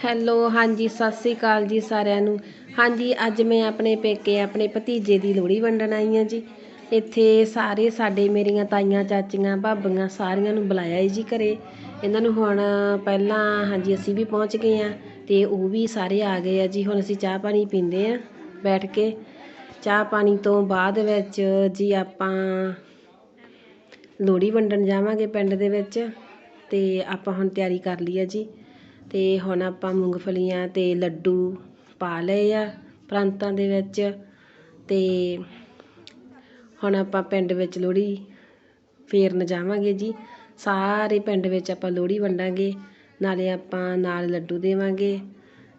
Hello, ਹਾਂਜੀ, ਸਤਿ ਸ੍ਰੀ ਅਕਾਲ ਜੀ ਸਾਰਿਆਂ ਨੂੰ। ਹਾਂਜੀ, ਅੱਜ ਮੈਂ ਆਪਣੇ ਪੇਕੇ ਆਪਣੇ ਭਤੀਜੇ ਦੀ ਲੋਹੜੀ ਵੰਡਣ ਆਈ ਹਾਂ ਜੀ। ਇੱਥੇ ਸਾਰੇ ਸਾਡੇ ਮੇਰੀਆਂ ਤਾਈਆਂ, ਚਾਚੀਆਂ, ਭਾਬੀਆਂ ਸਾਰਿਆਂ ਨੂੰ ਬੁਲਾਇਆ ਹੈ ਜੀ ਘਰੇ। ਇਹਨਾਂ ਨੂੰ ਹੁਣ ਪਹਿਲਾਂ ਹਾਂਜੀ, ਅਸੀਂ ਵੀ ਪਹੁੰਚ ਗਏ ਹਾਂ ਅਤੇ ਉਹ ਵੀ ਸਾਰੇ ਆ ਗਏ ਆ ਜੀ। ਹੁਣ ਅਸੀਂ ਚਾਹ ਪਾਣੀ ਪੀਂਦੇ ਹਾਂ ਬੈਠ ਕੇ। ਚਾਹ ਪਾਣੀ ਤੋਂ ਬਾਅਦ ਵਿੱਚ ਜੀ ਆਪਾਂ ਲੋਹੜੀ ਵੰਡਣ ਜਾਵਾਂਗੇ ਪਿੰਡ ਦੇ ਵਿੱਚ ਅਤੇ ਆਪਾਂ ਹੁਣ ਤਿਆਰੀ ਕਰ ਲਈ ਹੈ ਜੀ। ਅਤੇ ਹੁਣ ਆਪਾਂ ਮੂੰਗਫਲੀਆਂ ਅਤੇ ਲੱਡੂ ਪਾ ਲਏ ਆ ਪ੍ਰਾਂਤਾਂ ਦੇ ਵਿੱਚ ਅਤੇ ਹੁਣ ਆਪਾਂ ਪਿੰਡ ਵਿੱਚ ਲੋਹੜੀ ਫੇਰਨ ਜਾਵਾਂਗੇ ਜੀ। ਸਾਰੇ ਪਿੰਡ ਵਿੱਚ ਆਪਾਂ ਲੋਹੜੀ ਵੰਡਾਂਗੇ, ਨਾਲੇ ਆਪਾਂ ਨਾਲ ਲੱਡੂ ਦੇਵਾਂਗੇ।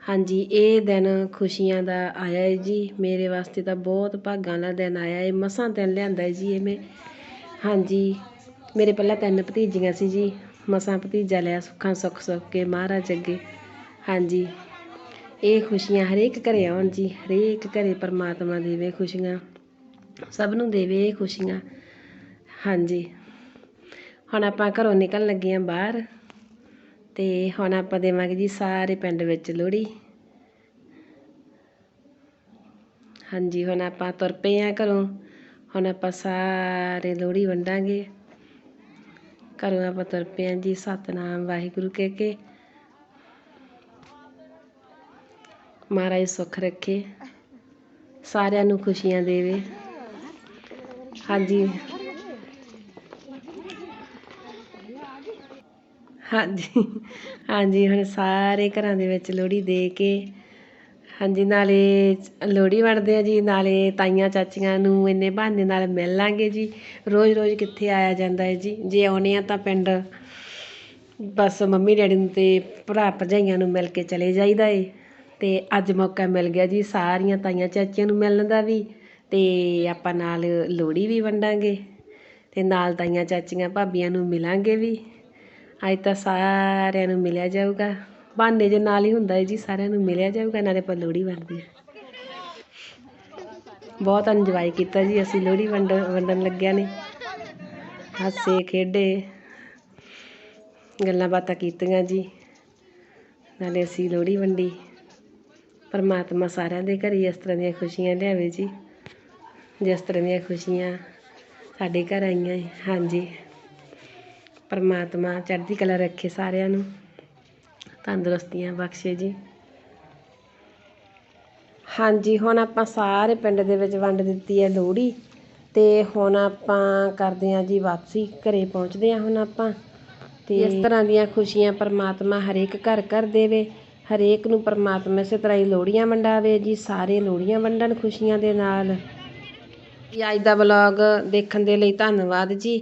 ਹਾਂਜੀ, ਇਹ ਦਿਨ ਖੁਸ਼ੀਆਂ ਦਾ ਆਇਆ ਹੈ ਜੀ। ਮੇਰੇ ਵਾਸਤੇ ਤਾਂ ਬਹੁਤ ਭਾਗਾਂ ਵਾਲਾ ਦਿਨ ਆਇਆ ਹੈ ਮਸਾਂ ਦਿਨ ਲਿਆਂਦਾ ਹੈ ਜੀ ਇਹ ਮੈਂ। ਹਾਂਜੀ, ਮੇਰੇ ਪਹਿਲਾਂ ਤਿੰਨ ਭਤੀਜੀਆਂ ਸੀ ਜੀ। ਮਸਾਂ ਭਤੀਜਾ ਲਿਆ ਸੁੱਖਾਂ ਸੁੱਖ ਸੁੱਖ ਕੇ ਮਹਾਰਾਜ ਅੱਗੇ। ਹਾਂਜੀ, ਇਹ ਖੁਸ਼ੀਆਂ ਹਰੇਕ ਘਰੇ ਆਉਣ ਜੀ, ਹਰੇਕ ਘਰੇ ਪਰਮਾਤਮਾ ਦੇਵੇ ਖੁਸ਼ੀਆਂ, ਸਭ ਨੂੰ ਦੇਵੇ ਇਹ ਖੁਸ਼ੀਆਂ। ਹਾਂਜੀ, ਹੁਣ ਆਪਾਂ ਘਰੋਂ ਨਿਕਲਣ ਲੱਗੇ ਹਾਂ ਬਾਹਰ ਅਤੇ ਹੁਣ ਆਪਾਂ ਦੇਵਾਂਗੇ ਜੀ ਸਾਰੇ ਪਿੰਡ ਵਿੱਚ ਲੋਹੜੀ। ਹਾਂਜੀ, ਹੁਣ ਆਪਾਂ ਤੁਰ ਪਏ ਹਾਂ ਘਰੋਂ, ਹੁਣ ਆਪਾਂ ਸਾਰੇ ਲੋਹੜੀ ਵੰਡਾਂਗੇ। ਘਰੋਂ ਆਪਾਂ ਤੁਰ ਪਏ ਹਾਂ ਜੀ, ਸਤਨਾਮ ਵਾਹਿਗੁਰੂ ਕਹਿ ਕੇ। ਮਹਾਰਾਜ ਸੁੱਖ ਰੱਖੇ, ਸਾਰਿਆਂ ਨੂੰ ਖੁਸ਼ੀਆਂ ਦੇਵੇ। ਹਾਂਜੀ। ਹਾਂਜੀ। ਹਾਂਜੀ, ਹੁਣ ਸਾਰੇ ਘਰਾਂ ਦੇ ਵਿੱਚ ਲੋਹੜੀ ਦੇ ਕੇ ਹਾਂਜੀ, ਨਾਲੇ ਲੋਹੜੀ ਵੰਡਦੇ ਆ ਜੀ, ਨਾਲੇ ਤਾਈਆਂ ਚਾਚੀਆਂ ਨੂੰ ਇੰਨੇ ਬਹਾਨੇ ਨਾਲ ਮਿਲ ਲਾਂਗੇ ਜੀ। ਰੋਜ਼ ਰੋਜ਼ ਕਿੱਥੇ ਆਇਆ ਜਾਂਦਾ ਹੈ ਜੀ। ਜੇ ਆਉਂਦੇ ਆ ਤਾਂ ਪਿੰਡ, ਬਸ ਮੰਮੀ ਡੈਡੀ ਨੂੰ ਤੇ ਭਰਾ ਭਰਜਾਈਆਂ ਨੂੰ ਮਿਲ ਕੇ ਚਲੇ ਜਾਈਦਾ ਏ। ਅਤੇ ਅੱਜ ਮੌਕਾ ਮਿਲ ਗਿਆ ਜੀ, ਸਾਰੀਆਂ ਤਾਈਆਂ ਚਾਚੀਆਂ ਨੂੰ ਮਿਲਣ ਦਾ ਵੀ। ਅਤੇ ਆਪਾਂ ਨਾਲ ਲੋਹੜੀ ਵੀ ਵੰਡਾਂਗੇ। ਅਤੇ ਨਾਲ ਤਾਈਆਂ ਚਾਚੀਆਂ ਭਾਬੀਆਂ ਨੂੰ ਮਿਲਾਂਗੇ ਵੀ। ਅੱਜ ਤਾਂ ਸਾਰਿਆਂ ਨੂੰ ਮਿਲਿਆ ਜਾਊਗਾ। ਬਹਾਨੇ ਜੇ ਨਾਲ ਹੀ ਹੁੰਦਾ ਹੈ ਜੀ, ਸਾਰਿਆਂ ਨੂੰ ਮਿਲਿਆ ਜਾਊਗਾ, ਨਾਲੇ ਆਪਾਂ ਲੋਹੜੀ ਵੰਡਦੇ ਹਾਂ ਬਹੁਤ ਇੰਜੋਏ ਕੀਤਾ ਜੀ ਅਸੀਂ ਲੋਹੜੀ ਵੰਡ, ਵੰਡਣ ਲੱਗਿਆ ਨੇ। ਹਾਸੇ, ਖੇਡੇ, ਗੱਲਾਂ ਬਾਤਾਂ ਕੀਤੀਆਂ ਜੀ। ਨਾਲੇ ਅਸੀਂ ਲੋਹੜੀ ਵੰਡੀ। ਪਰਮਾਤਮਾ ਸਾਰਿਆਂ ਦੇ ਘਰੇ ਇਸ ਤਰ੍ਹਾਂ ਦੀਆਂ ਖੁਸ਼ੀਆਂ ਲਿਆਵੇ ਜੀ। ਜਿਸ ਤਰ੍ਹਾਂ ਦੀਆਂ ਖੁਸ਼ੀਆਂ ਸਾਡੇ ਘਰ ਆਈਆਂ ਹਾਂਜੀ। ਪਰਮਾਤਮਾ ਚੜ੍ਹਦੀ ਕਲਾ ਰੱਖੇ ਸਾਰਿਆਂ ਨੂੰ। ਤੰਦਰੁਸਤੀਆਂ ਬਖਸ਼ੇ ਜੀ। ਹਾਂਜੀ ਹੁਣ ਆਪਾਂ ਸਾਰੇ ਪਿੰਡ ਦੇ ਵਿੱਚ ਵੰਡ ਦਿੱਤੀ ਹੈ ਲੋਹੜੀ ਤੇ ਹੁਣ ਆਪਾਂ ਕਰਦੇ ਹਾਂ ਜੀ ਵਾਪਸੀ ਘਰੇ ਪਹੁੰਚਦੇ ਹਾਂ ਹੁਣ ਆਪਾਂ। ਤੇ ਇਸ ਤਰ੍ਹਾਂ ਦੀਆਂ ਖੁਸ਼ੀਆਂ ਪਰਮਾਤਮਾ ਹਰੇਕ ਘਰ ਘਰ ਦੇਵੇ ਹਰੇਕ ਨੂੰ ਪਰਮਾਤਮਾ ਇਸੇ ਤਰ੍ਹਾਂ ਹੀ ਲੋਹੜੀਆਂ ਵੰਡਾਵੇ ਜੀ ਸਾਰੇ ਲੋਹੜੀਆਂ ਵੰਡਣ ਖੁਸ਼ੀਆਂ ਦੇ ਨਾਲ। ਜੀ ਅੱਜ ਦਾ ਵਲੌਗ ਦੇਖਣ ਦੇ ਲਈ ਧੰਨਵਾਦ ਜੀ।